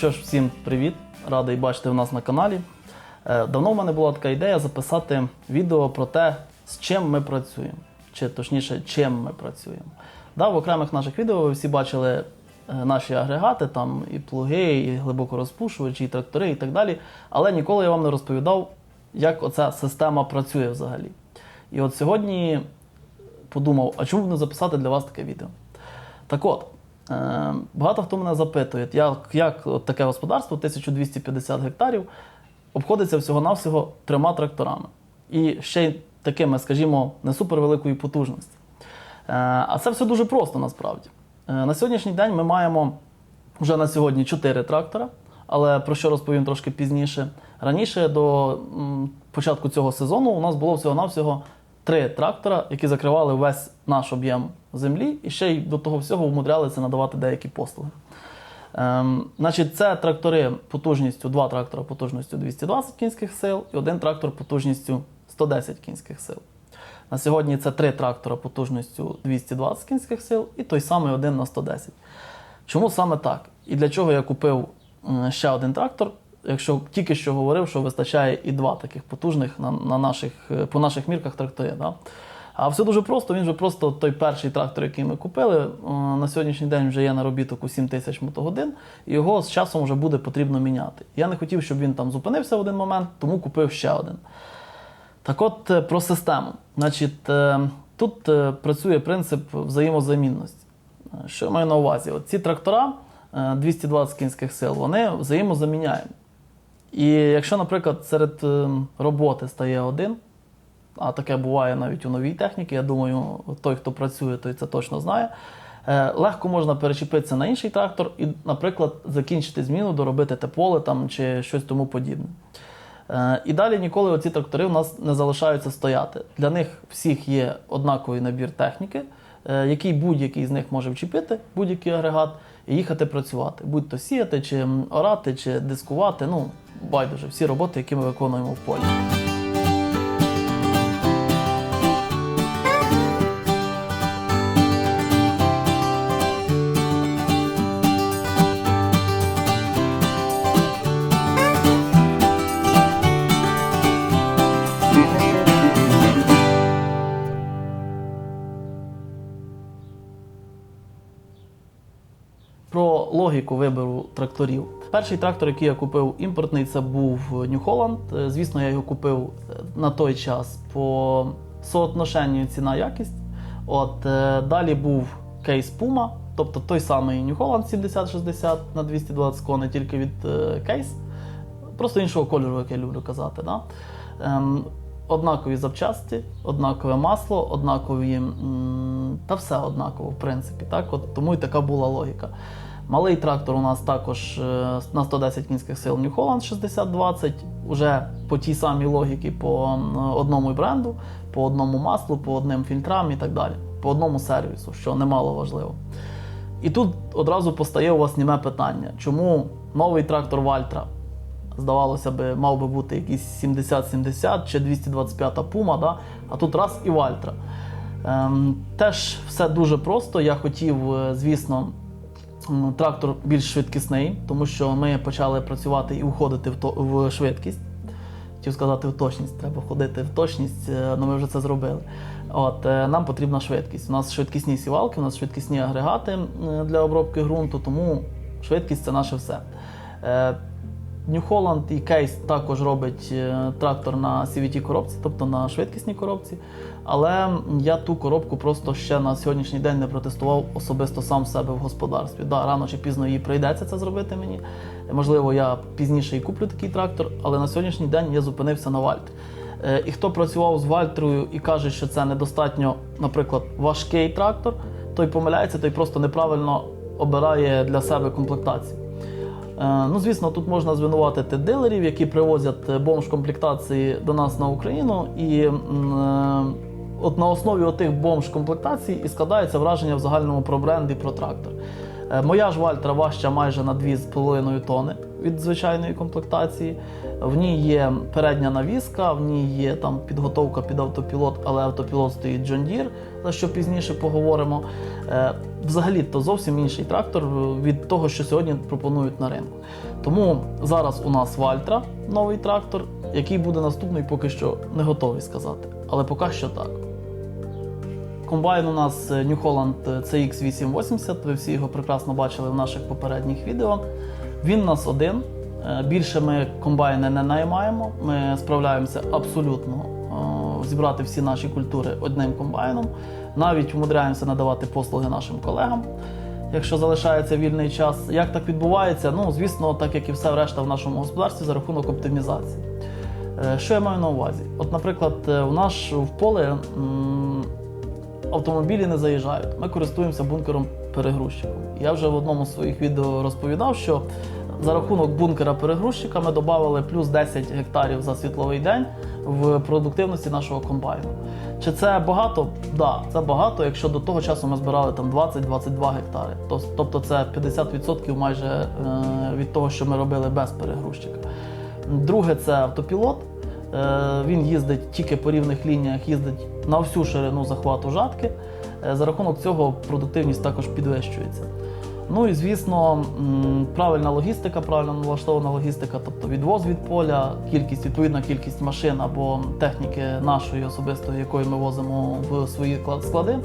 Що ж, всім привіт! Радий бачити в нас на каналі. Е, Давно в мене була така ідея записати відео про те, з чим ми працюємо, чи точніше, чим ми працюємо. Да, в окремих наших відео ви всі бачили е, наші агрегати, там і плуги, і глибокорозпушувачі, і трактори, і так далі. Але ніколи я вам не розповідав, як оця система працює взагалі. І от сьогодні подумав, а чому б не записати для вас таке відео? Так от, багато хто мене запитує, як, як таке господарство 1250 гектарів обходиться всього-навсього трьома тракторами. І ще й такими, скажімо, не супервеликої потужності. Е, А це все дуже просто насправді. Е, На сьогоднішній день ми маємо вже на сьогодні 4 трактора, але про що розповім трошки пізніше. Раніше до початку цього сезону у нас було всього-навсього три трактора, які закривали весь наш об'єм землі, і ще й до того всього умудрялися надавати деякі послуги. Ем, значить, це трактори потужністю, два трактора потужністю 220 кінських сил і один трактор потужністю 110 кінських сил. На сьогодні це три трактора потужністю 220 кінських сил і той самий один на 110. Чому саме так? І для чого я купив ще один трактор, якщо тільки що говорив, що вистачає і два таких потужних на, на наших, е, по наших мірках трактори. Да? А все дуже просто. Він же просто той перший трактор, який ми купили, е, на сьогоднішній день вже є наробіток у 7 тисяч мотогодин, і його з часом вже буде потрібно міняти. Я не хотів, щоб він там зупинився в один момент, тому купив ще один. Так от е, про систему. Значить, тут працює принцип взаємозамінності. Що я маю на увазі? От ці трактора е, 220 кінських сил, вони взаємозаміняємо. І якщо, наприклад, серед е, роботи стає один, а таке буває навіть у новій техніці, я думаю, той, хто працює, той це точно знає. е, Легко можна перечепитися на інший трактор і, наприклад, закінчити зміну, доробити те поле там, чи щось тому подібне. Е, І далі ніколи оці трактори у нас не залишаються стояти. Для них всіх є однаковий набір техніки, який будь-який з них може вчепити, будь-який агрегат, їхати працювати. Будь-то сіяти, чи орати, чи дискувати. Ну, байдуже, всі роботи, які ми виконуємо в полі. Логіку вибору тракторів. Перший трактор, який я купив імпортний, це був New Holland. Е, Звісно, я його купив е, на той час по соотношенню ціна-якість. От е, далі був кейс Puma, тобто той самий New Holland 7060 на 220 коней, тільки від кейс. Просто іншого кольору, як я люблю казати. Да? Ем, однакові запчасті, однакове масло, однакові та все однаково, в принципі. Так? От, тому і така була логіка. Малий трактор у нас також е, на 110 кінських сил New Holland 6020, уже по тій самій логіці, по одному бренду, по одному маслу, по одним фільтрам і так далі, по одному сервісу, що немало важливо. І тут одразу постає у вас німе питання, чому новий трактор Вальтра здавалося би, мав би бути якийсь 70-70 чи 225 Puma, да? а тут раз і Вальтра. Ем, теж все дуже просто. Я хотів, е, звісно, трактор більш швидкісний, тому що ми почали працювати і уходити в, то, в швидкість. Хотів сказати в точність, треба входити в точність, але ми вже це зробили. От, е, нам потрібна швидкість. У нас швидкісні сівалки, у нас швидкісні агрегати е, для обробки ґрунту, тому швидкість це наше все. New Holland і Кейс також робить е, трактор на CVT коробці, тобто на швидкісній коробці. Але я ту коробку просто ще на сьогоднішній день не протестував особисто сам себе в господарстві. Да, рано чи пізно їй прийдеться це зробити мені. Можливо, я пізніше і куплю такий трактор, але на сьогоднішній день я зупинився на Вальт. Е, І хто працював з Вальтрою і каже, що це недостатньо, наприклад, важкий трактор, той помиляється, той просто неправильно обирає для себе комплектацію. Е, Ну, звісно, тут можна звинуватити дилерів, які привозять бомж-комплектації до нас на Україну. І е, от на основі отих бомж-комплектацій і складається враження в загальному про бренд і про трактор. Е, Моя ж Вальтра важча майже на 2,5 тони від звичайної комплектації. В ній є передня навіска, в ній є там підготовка під автопілот, але автопілот стоїть John Deere, за що пізніше поговоримо. Е, Взагалі, то зовсім інший трактор від того, що сьогодні пропонують на ринку. Тому зараз у нас Вальтра, новий трактор, який буде наступний, поки що не готовий сказати. Але поки що так. Комбайн у нас е, New Holland CX880, ви всі його прекрасно бачили в наших попередніх відео. Він у нас один. Е, Більше ми комбайни не наймаємо. Ми справляємося абсолютно е, зібрати всі наші культури одним комбайном. Навіть вмудряємося надавати послуги нашим колегам, якщо залишається вільний час. Як так відбувається? Ну, звісно, так як і все решта в нашому господарстві за рахунок оптимізації. Е, Що я маю на увазі? От, наприклад, е, у нас в поле автомобілі не заїжджають. Ми користуємося бункером перегрузчиком. Я вже в одному з своїх відео розповідав, що за рахунок бункера перегрузчика ми додали плюс 10 гектарів за світловий день в продуктивності нашого комбайну. Чи це багато? Так, да, це багато, якщо до того часу ми збирали там 20-22 гектари. Тобто це 50% майже е, від того, що ми робили без перегрузчика. Друге, це автопілот. Е, Він їздить тільки по рівних лініях, їздить на всю ширину захвату жатки. Е, За рахунок цього продуктивність також підвищується. Ну і звісно, правильна логістика, правильно налаштована логістика, тобто відвоз від поля, кількість, відповідна кількість машин або техніки нашої особистої, якої ми возимо в свої склади.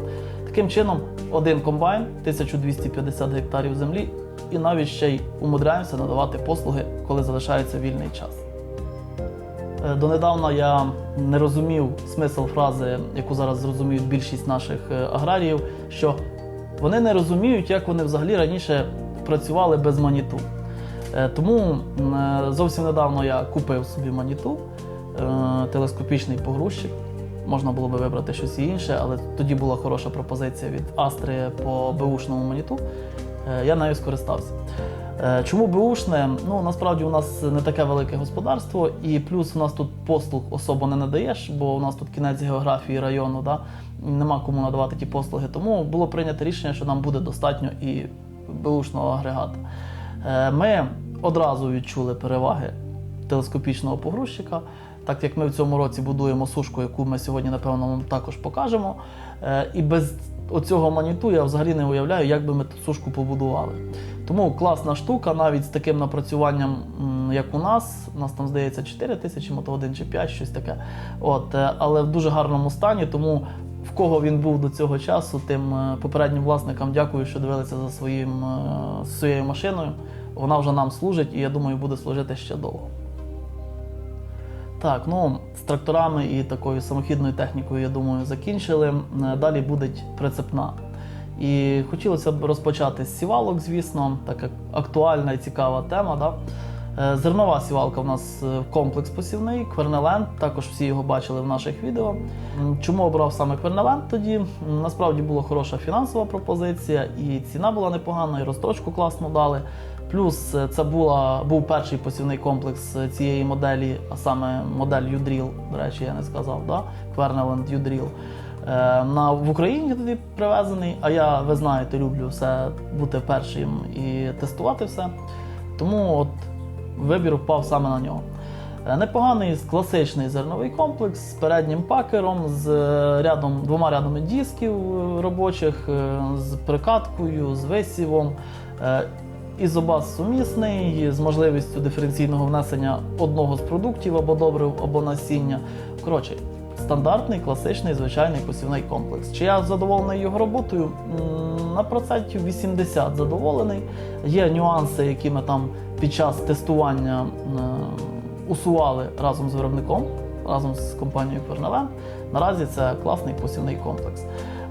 Таким чином, один комбайн, 1250 гектарів землі, і навіть ще й умудряємося надавати послуги, коли залишається вільний час. Е, Донедавна я не розумів смисл фрази, яку зараз зрозуміють більшість наших е, аграріїв, що вони не розуміють, як вони взагалі раніше працювали без маніту. Е, Тому зовсім недавно я купив собі маніту, телескопічний погрузчик. Можна було би вибрати щось інше, але тоді була хороша пропозиція від Астри по беушному маніту. Я нею скористався. Е, Чому беушне? Ну насправді у нас не таке велике господарство, і плюс у нас тут послуг особо не надаєш, бо у нас тут кінець географії району, да? нема кому надавати ті послуги. Тому було прийнято рішення, що нам буде достатньо і беушного агрегата. Е, Ми одразу відчули переваги телескопічного погрузчика. Так як ми в цьому році будуємо сушку, яку ми сьогодні, напевно, вам також покажемо. Е, І без оцього маніту я взагалі не уявляю, як би ми ту сушку побудували. Тому класна штука, навіть з таким напрацюванням, як у нас. У нас там здається 4 тисячі, мото 1 чи 5, щось таке. От, е, але в дуже гарному стані. Тому в кого він був до цього часу, тим е, попереднім власникам дякую, що дивилися за своїм, е, своєю машиною. Вона вже нам служить і я думаю, буде служити ще довго. Так, ну з тракторами і такою самохідною технікою, я думаю, закінчили. Е, Далі буде прицепна. І хотілося б розпочати з сівалок, звісно, так як актуальна і цікава тема. Да? Е, Зернова сівалка в нас е, комплекс посівний, Квернеленд, також всі його бачили в наших відео. Чому обрав саме Квернеленд тоді? Насправді була хороша фінансова пропозиція, і ціна була непогана, і розстрочку класно дали. Плюс е, це була, був перший посівний комплекс е, цієї моделі, а саме модель Udrill, до речі, я не сказав, да? Квернеленд Udrill. Е, На, в Україні тоді привезений, а я, ви знаєте, люблю все бути першим і тестувати все. Тому от вибір впав саме на нього. Непоганий класичний зерновий комплекс з переднім пакером, з рядом, двома рядами дисків робочих, з прикаткою, з висівом. Ізобаз сумісний з можливістю диференційного внесення одного з продуктів або добрив, або насіння. Коротше, стандартний, класичний, звичайний посівний комплекс. Чи я задоволений його роботою? На процентів 80 задоволений. Є нюанси, які ми там під час тестування усували разом з виробником, разом з компанією Пернелен. Наразі це класний посівний комплекс.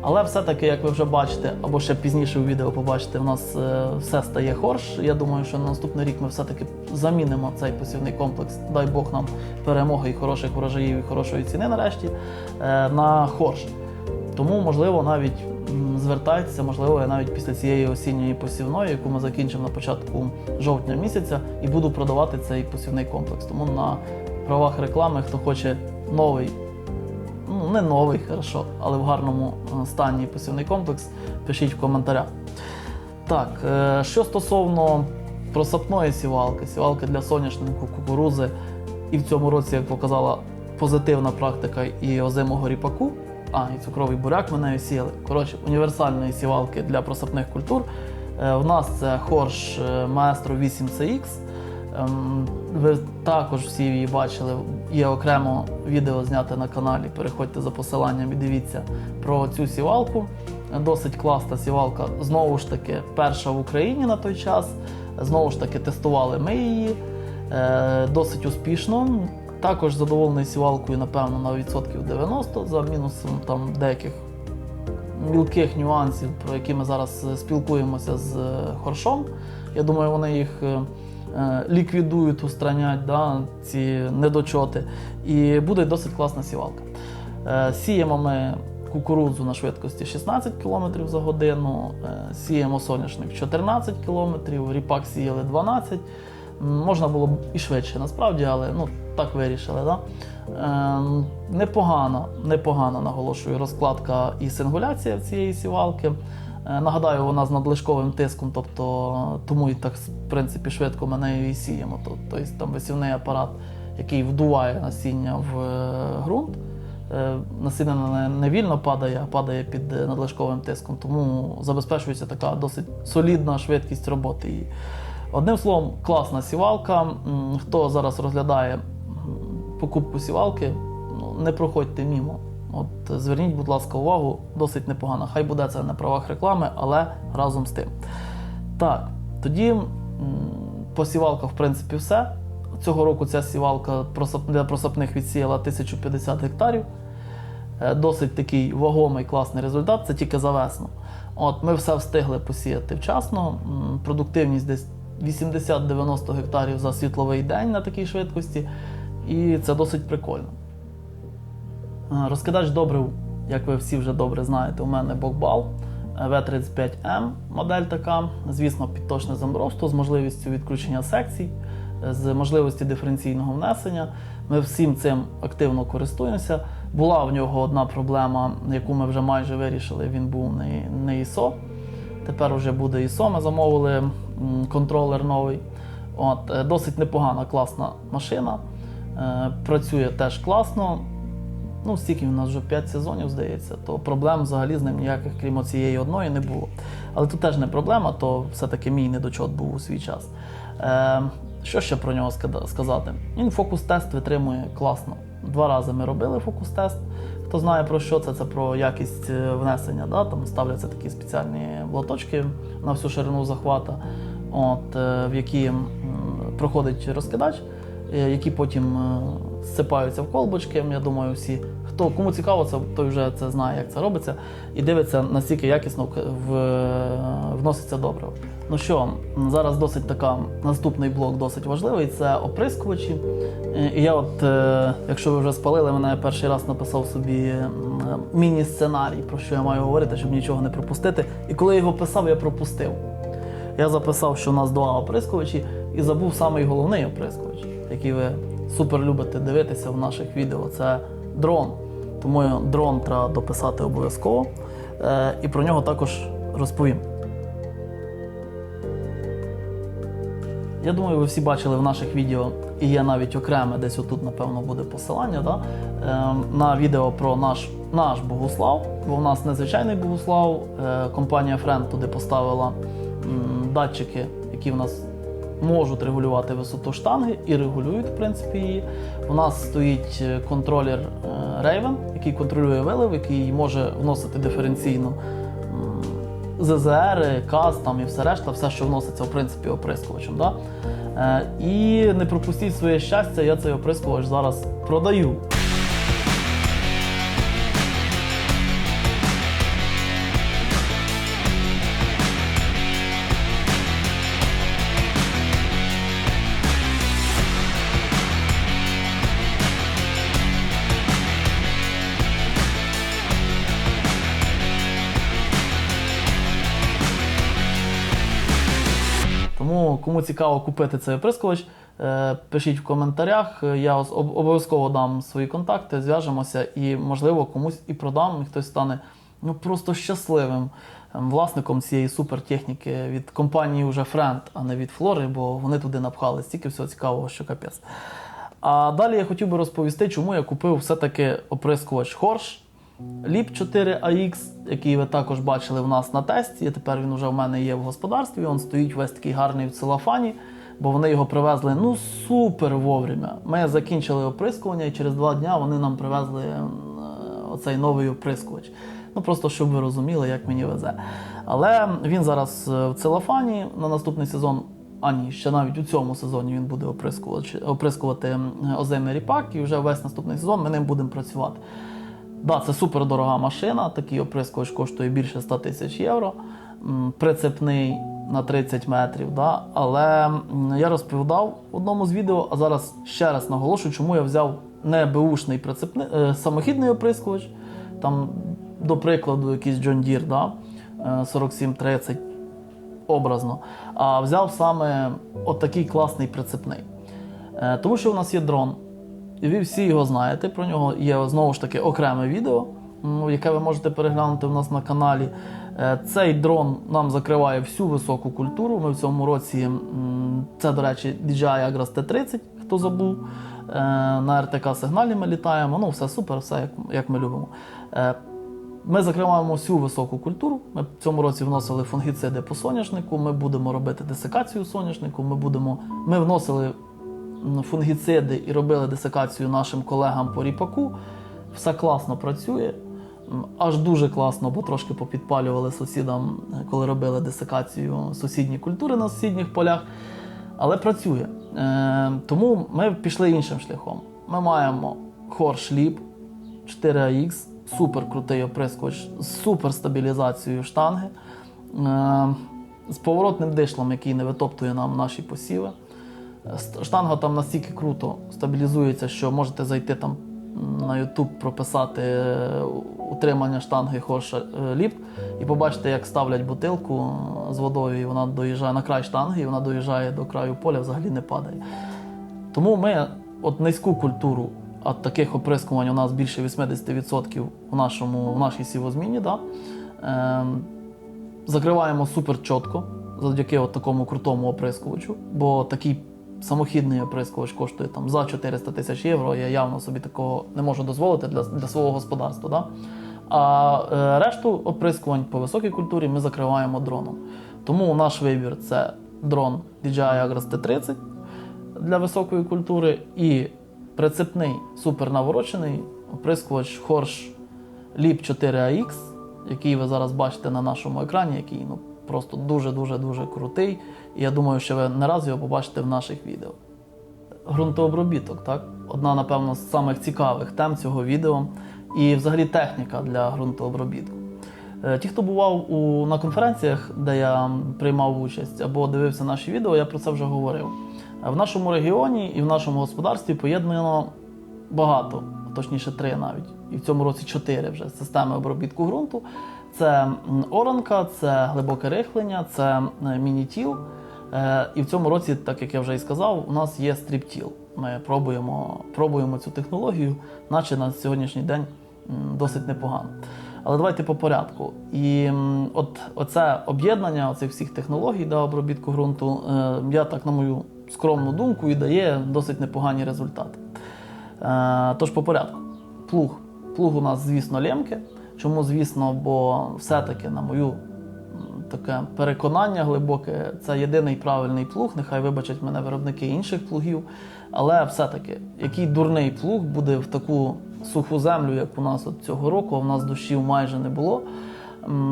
Але все-таки, як ви вже бачите, або ще пізніше у відео побачите, в нас е, все стає хорш. Я думаю, що на наступний рік ми все-таки замінимо цей посівний комплекс. Дай Бог нам перемоги і хороших врожаїв, і хорошої ціни нарешті е, на хорш. Тому, можливо, навіть звертайтеся, можливо, я навіть після цієї осінньої посівної, яку ми закінчимо на початку жовтня місяця, і буду продавати цей посівний комплекс. Тому на правах реклами, хто хоче новий не новий, хорошо, але в гарному е, стані посівний комплекс, пишіть в коментарях. Так, е, що стосовно просапної сівалки, сівалки для соняшнику, кукурузи, і в цьому році, як показала позитивна практика і озимого ріпаку, а, і цукровий буряк ми нею сіяли. Коротше, універсальної сівалки для просапних культур. Е, В нас це Хорш Maestro 8CX. Ем, Ви також всі її бачили. Є окремо відео зняте на каналі. Переходьте за посиланням і дивіться про цю сівалку. Досить класна сівалка. Знову ж таки, перша в Україні на той час. Знову ж таки, тестували ми її е, досить успішно. Також задоволений сівалкою, напевно, на відсотків 90 за мінусом там деяких мілких нюансів, про які ми зараз спілкуємося з е, Хоршом. Я думаю, вони їх е, ліквідують, устранять да, ці недочоти. І буде досить класна сівалка. Е, Сіємо ми кукурудзу на швидкості 16 км за годину, е, сіємо соняшник 14 км, ріпак сіяли 12 М, Можна було б і швидше насправді, але ну, так вирішили. Да? Ем, непогано, непогано наголошую розкладка і сингуляція цієї сівалки. Е, Нагадаю, вона з надлишковим тиском, тобто тому і так в принципі швидко ми нею і сіємо. Тобто там висівний апарат, який вдуває насіння в е, ґрунт. Е, Насіння не- вільно падає, а падає під надлишковим тиском, тому забезпечується така досить солідна швидкість роботи її. Одним словом, класна сівалка. Хто зараз розглядає покупку сівалки, ну, не проходьте мімо. От зверніть, будь ласка, увагу, досить непогано. Хай буде це на правах реклами, але разом з тим. Так, тоді по сівалках, в принципі, все. Цього року ця сівалка для просапних відсіяла 1050 гектарів. Е, Досить такий вагомий класний результат, це тільки за весну. От, ми все встигли посіяти вчасно. Продуктивність десь 80-90 гектарів за світловий день на такій швидкості, і це досить прикольно. Е, Розкидач добрив, як ви всі вже добре знаєте, у мене Бокбал V35M модель така, звісно, під точне заморозку з можливістю відключення секцій, е, з можливістю диференційного внесення. Ми всім цим активно користуємося. Була в нього одна проблема, яку ми вже майже вирішили. Він був не, ISO. Тепер вже буде ISO. Ми замовили контролер новий. От, е, досить непогана, класна машина. Е, Працює теж класно. Ну, стільки в нас вже 5 сезонів, здається, то проблем взагалі з ним ніяких, крім цієї одної, не було. Але тут теж не проблема, то все-таки мій недочот був у свій час. Е, що ще про нього сказати? Він фокус-тест витримує класно. Два рази ми робили фокус-тест. Хто знає про що це, це про якість е, внесення. Да? Там ставляться такі спеціальні блоточки на всю ширину захвата, от, е, в які проходить розкидач, е, які потім зсипаються в колбочки. Я думаю, всі, хто кому цікаво, це той вже це знає, як це робиться, і дивиться, наскільки якісно в, вноситься добриво. Ну що, зараз досить така наступний блок досить важливий це оприскувачі. І я, от, е, якщо ви вже спалили, мене перший раз написав собі міні-сценарій, про що я маю говорити, щоб нічого не пропустити. І коли я його писав, я пропустив. Я записав, що у нас два оприскувачі, і забув самий головний оприскувач, який ви супер любите дивитися в наших відео. Це дрон. Тому дрон треба дописати обов'язково. Е, І про нього також розповім. Я думаю, ви всі бачили в наших відео, і є навіть окреме, десь отут, напевно, буде посилання да? е, на відео про наш, наш Богуслав, бо в нас незвичайний Богуслав. Е, компанія Friend туди поставила датчики, які в нас можуть регулювати висоту штанги і регулюють, в принципі, її. У нас стоїть е, контролер е, Raven, який контролює вилив, який може вносити диференційно ЗЗР, КАЗ там і все решта, все, що вноситься в принципі оприскувачем. Да? Е, і не пропустіть своє щастя, я цей оприскувач зараз продаю. Кому цікаво купити цей оприскувач, е, пишіть в коментарях. Е, Я обов'язково дам свої контакти, зв'яжемося і, можливо, комусь і продам, і хтось стане ну, просто щасливим ем, власником цієї супертехніки від компанії вже Friend, а не від Флори, бо вони туди напхали стільки всього цікавого, що капець. А далі я хотів би розповісти, чому я купив все-таки оприскувач Хорш Ліп 4 AX, який ви також бачили в нас на тесті. Тепер він вже в мене є в господарстві. Він стоїть весь такий гарний в целофані, бо вони його привезли ну супер вовремя. Ми закінчили оприскування, і через два дні вони нам привезли е, оцей новий оприскувач. Ну просто щоб ви розуміли, як мені везе. Але він зараз е, в целофані на наступний сезон. А ні, ще навіть у цьому сезоні він буде оприскувати, оприскувати озимий ріпак, і вже весь наступний сезон ми ним будемо працювати. Да, це супер дорога машина. Такий оприскувач коштує більше 100 тисяч євро. Прицепний на 30 метрів. Да? Але я розповідав в одному з відео, а зараз ще раз наголошую, чому я взяв не беушний прицепний е, самохідний оприскувач. Там, до прикладу, якийсь John Deere, да? е, 4730 образно, а взяв саме отакий класний прицепний. Е, Тому що у нас є дрон, і ви всі його знаєте. Про нього є знову ж таки окреме відео, яке ви можете переглянути у нас на каналі. Е, Цей дрон нам закриває всю високу культуру. Ми в цьому році, це, до речі, DJI Agras T30, хто забув. Е, На РТК сигналі ми літаємо. Ну, все супер, все як, як ми любимо. Е, ми закриваємо всю високу культуру. Ми в цьому році вносили фунгіциди по соняшнику. Ми будемо робити десикацію соняшнику. Ми будемо. Ми вносили фунгіциди і робили десикацію нашим колегам по ріпаку. Все класно працює. Аж дуже класно, бо трошки попідпалювали сусідам, коли робили десикацію сусідні культури на сусідніх полях. Але працює. Е, тому ми пішли іншим шляхом. Ми маємо хоршліп 4AX, супер крутий оприскувач з супер стабілізацією штанги, е, з поворотним дишлом, який не витоптує нам наші посіви. Штанга там настільки круто стабілізується, що можете зайти там на YouTube, прописати е, утримання штанги Хорша е, ліп і побачите, як ставлять бутилку е, з водою, і вона доїжджає на край штанги, і вона доїжджає до краю поля, взагалі не падає. Тому ми от низьку культуру, а таких оприскувань у нас більше 80% в, нашому, в нашій сівозміні, да, ем, закриваємо супер чітко завдяки от такому крутому оприскувачу, бо такий самохідний оприскувач коштує там за 400 тисяч євро. Я явно собі такого не можу дозволити для, для свого господарства. Да? А е, решту оприскувань по високій культурі ми закриваємо дроном. Тому наш вибір це дрон DJI Agras T30 для високої культури і прицепний супер наворочений оприскувач Horsch Leap 4AX, який ви зараз бачите на нашому екрані, який ну, просто дуже-дуже дуже крутий. І я думаю, що ви не раз його побачите в наших відео. Ґрунтообробіток, так? Одна, напевно, з самих цікавих тем цього відео. І взагалі техніка для ґрунтообробітку. Е, Ті, хто бував у, на конференціях, де я приймав участь або дивився наші відео, я про це вже говорив. Е, В нашому регіоні і в нашому господарстві поєднано багато, точніше три навіть, і в цьому році чотири вже системи обробітку ґрунту. Це оранка, це глибоке рихлення, це е, мінітіл. Е, І в цьому році, так як я вже і сказав, у нас є стріптіл. Ми пробуємо, пробуємо цю технологію, наче на сьогоднішній день досить непогано. Але давайте по порядку. І от оце об'єднання оцих всіх технологій да, обробітку ґрунту, е, я так, на мою скромну думку, і дає досить непогані результати. Тож по порядку. Плуг. Плуг у нас, звісно, лємки. Чому, звісно, бо все-таки, на мою таке переконання глибоке, це єдиний правильний плуг. Нехай вибачать мене виробники інших плугів. Але все-таки, який дурний плуг буде в таку суху землю, як у нас от цього року, а в нас дощів майже не було.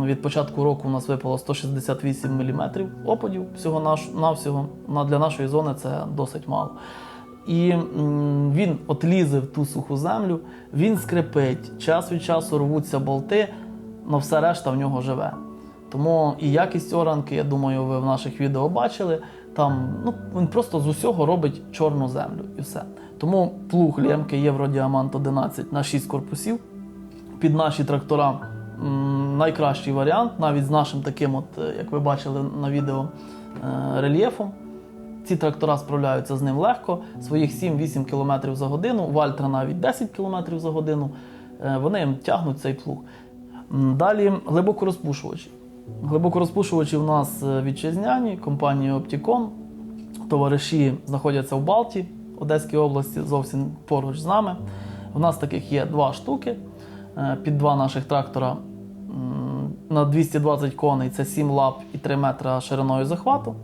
Від початку року у нас випало 168 мм опадів всього наш, навсього. На, для нашої зони це досить мало. І він от лізе в ту суху землю, він скрипить, час від часу рвуться болти, але все решта в нього живе. Тому і якість оранки, я думаю, ви в наших відео бачили. Там ну, він просто з усього робить чорну землю і все. Тому плуг лємки Євродіамант 11 на 6 корпусів під наші трактора найкращий варіант, навіть з нашим таким, от, е, як ви бачили на відео, е, рельєфом. Ці трактора справляються з ним легко, своїх 7-8 км за годину, Вальтра навіть 10 км за годину. Е, Вони тягнуть цей плуг. Далі глибокорозпушувачі. Глибокорозпушувачі у нас е, вітчизняні, компанія Opticon. Товариші знаходяться в Балті, Одеській області, зовсім поруч з нами. У нас таких є два штуки е, під два наших трактора на 220 коней це 7 лап і 3 метра шириною захвату.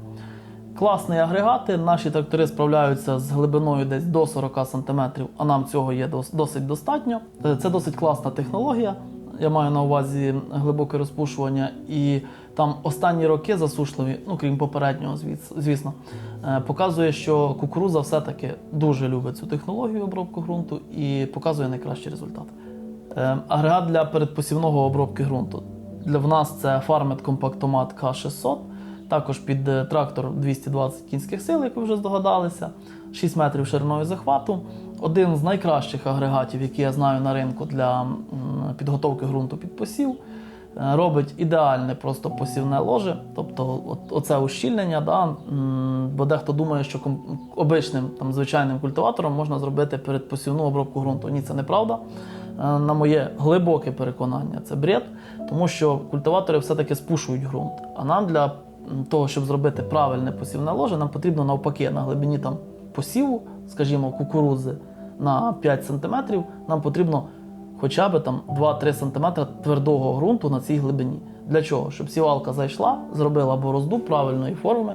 Класні агрегати. Наші трактори справляються з глибиною десь до 40 см, а нам цього є досить достатньо. Е, Це досить класна технологія. Я маю на увазі глибоке розпушування, і там останні роки засушливі, ну крім попереднього, звісно, е, показує, що кукуруза все-таки дуже любить цю технологію обробку ґрунту і показує найкращі результати. Е, Агрегат для передпосівного обробки ґрунту. Для в нас це Farmet Компактомат К600, також під е, трактор 220 кінських сил, як ви вже здогадалися, 6 метрів шириною захвату. Один з найкращих агрегатів, які я знаю на ринку для підготовки ґрунту під посів. Е, Робить ідеальне просто посівне ложе, тобто оце ущільнення, да, бо дехто думає, що обичним там, звичайним культиватором можна зробити передпосівну обробку ґрунту. Ні, це неправда. Е, На моє глибоке переконання, це бред, тому що культиватори все-таки спушують ґрунт. А нам для того, щоб зробити правильне посівне ложе, нам потрібно навпаки на глибині там посіву, скажімо, кукурузи на 5 см, нам потрібно хоча б там 2-3 см твердого ґрунту на цій глибині. Для чого? Щоб сівалка зайшла, зробила борозду правильної форми,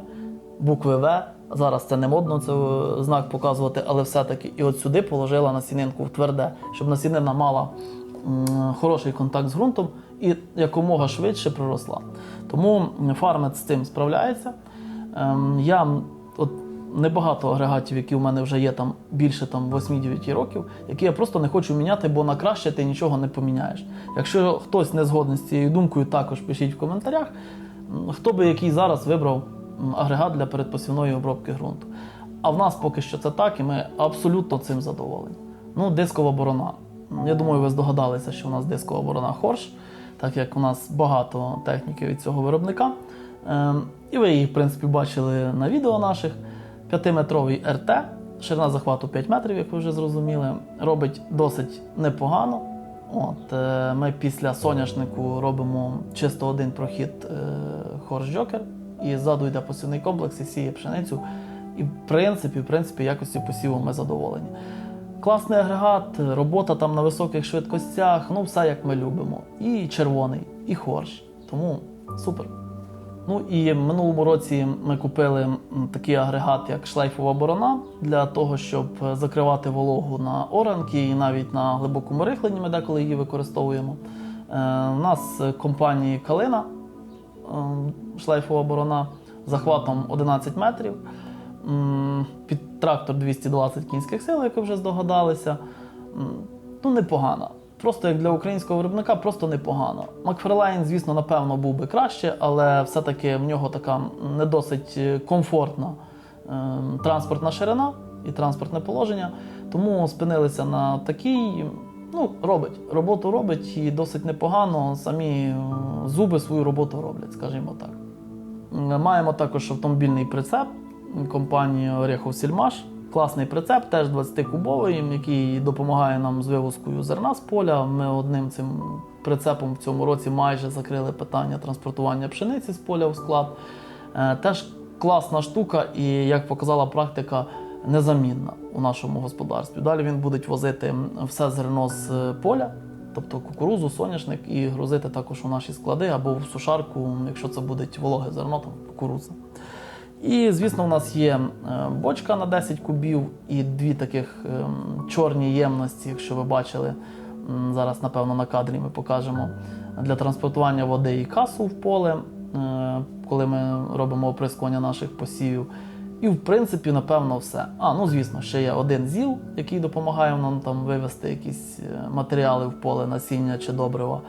букви В. Зараз це не модно, це е, знак показувати, але все-таки і от сюди положила насінинку в тверде, щоб насінина мала м, хороший контакт з ґрунтом і якомога швидше проросла. Тому фармет з цим справляється. Ем, Я от небагато агрегатів, які у мене вже є там більше там 8-9 років, які я просто не хочу міняти, бо на краще ти нічого не поміняєш. Якщо хтось не згоден з цією думкою, також пишіть в коментарях, хто би який зараз вибрав агрегат для передпосівної обробки ґрунту. А в нас поки що це так, і ми абсолютно цим задоволені. Ну, дискова борона. Я думаю, ви здогадалися, що у нас дискова борона хорш, так як у нас багато техніки від цього виробника. Ем, І ви її, в принципі, бачили на відео наших. 5-метровий РТ, ширина захвату 5 метрів, як ви вже зрозуміли, робить досить непогано. От, е, ми після соняшнику робимо чисто один прохід е, хорш джокер, і ззаду йде посівний комплекс і сіє пшеницю. І в принципі, в принципі, якості посіву ми задоволені. Класний агрегат, робота там на високих швидкостях, ну все як ми любимо. І червоний, і хорш. Тому супер. Ну і в минулому році ми купили такий агрегат, як шлейфова борона, для того, щоб е, закривати вологу на оранки і навіть на глибокому рихленні ми деколи її використовуємо. У нас е, компанії Калина е, шлейфова борона захватом 11 метрів. Під трактор 220 кінських сил, як ви вже здогадалися. Ну, непогано. Просто як для українського виробника, просто непогано. Макферлайн, звісно, напевно, був би краще, але все-таки в нього така не досить е, комфортна е, транспортна ширина і транспортне положення. Тому спинилися на такій. Ну, робить. Роботу робить і досить непогано. Самі е, зуби свою роботу роблять, скажімо так. Маємо також автомобільний прицеп компанії Орехов Сільмаш. Класний прицеп, теж 20-кубовий, який допомагає нам з вивозкою зерна з поля. Ми одним цим прицепом в цьому році майже закрили питання транспортування пшениці з поля в склад. Е, Теж класна штука, і як показала практика, незамінна у нашому господарстві. Далі він буде возити все зерно з поля, тобто кукурузу, соняшник, і грузити також у наші склади або в сушарку, якщо це буде вологе зерно, там кукурудза. І, звісно, у нас є е, бочка на 10 кубів і дві таких ем, чорні ємності, якщо ви бачили. Зараз, напевно, на кадрі ми покажемо для транспортування води і касу в поле, е, коли ми робимо оприскування наших посівів. І, в принципі, напевно, все. А, ну звісно, ще є один ЗІЛ, який допомагає нам там вивести якісь е, матеріали в поле, насіння чи добрива.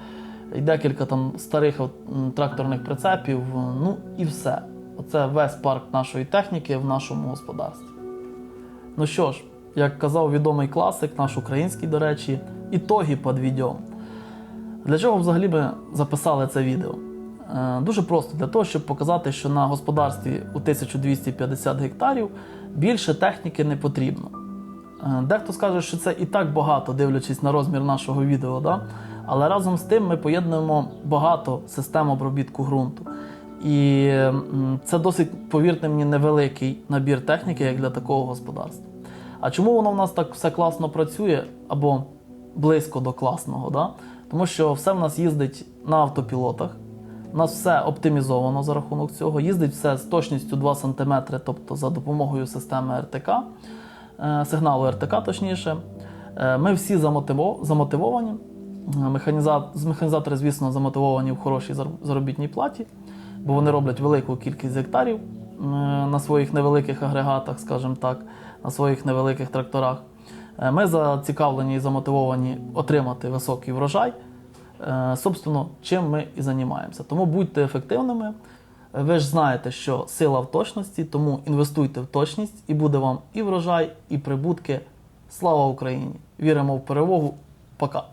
І декілька там старих тракторних прицепів. Ну і все. Оце весь парк нашої техніки в нашому господарстві. Ну що ж, як казав відомий класик, наш український, до речі, ітоги під відео. Для чого взагалі ми записали це відео? Е, Дуже просто для того, щоб показати, що на господарстві у 1250 гектарів більше техніки не потрібно. Е, Дехто скаже, що це і так багато, дивлячись на розмір нашого відео. Да? Але разом з тим ми поєднуємо багато систем обробітку ґрунту. І це досить, повірте мені, невеликий набір техніки, як для такого господарства. А чому воно в нас так все класно працює або близько до класного? Да? Тому що все в нас їздить на автопілотах, у нас все оптимізовано за рахунок цього. Їздить все з точністю 2 см, тобто за допомогою системи РТК, е, сигналу РТК, точніше. Е, Ми всі замотиво- замотивовані. Механіза- Механізатори, звісно, замотивовані в хорошій заробітній платі, бо вони роблять велику кількість гектарів е, на своїх невеликих агрегатах, скажімо так, на своїх невеликих тракторах. Е, Ми зацікавлені і замотивовані отримати високий врожай. Е, Собственно, чим ми і займаємося. Тому будьте ефективними. Ви ж знаєте, що сила в точності, тому інвестуйте в точність, і буде вам і врожай, і прибутки. Слава Україні! Віримо в перемогу. Пока!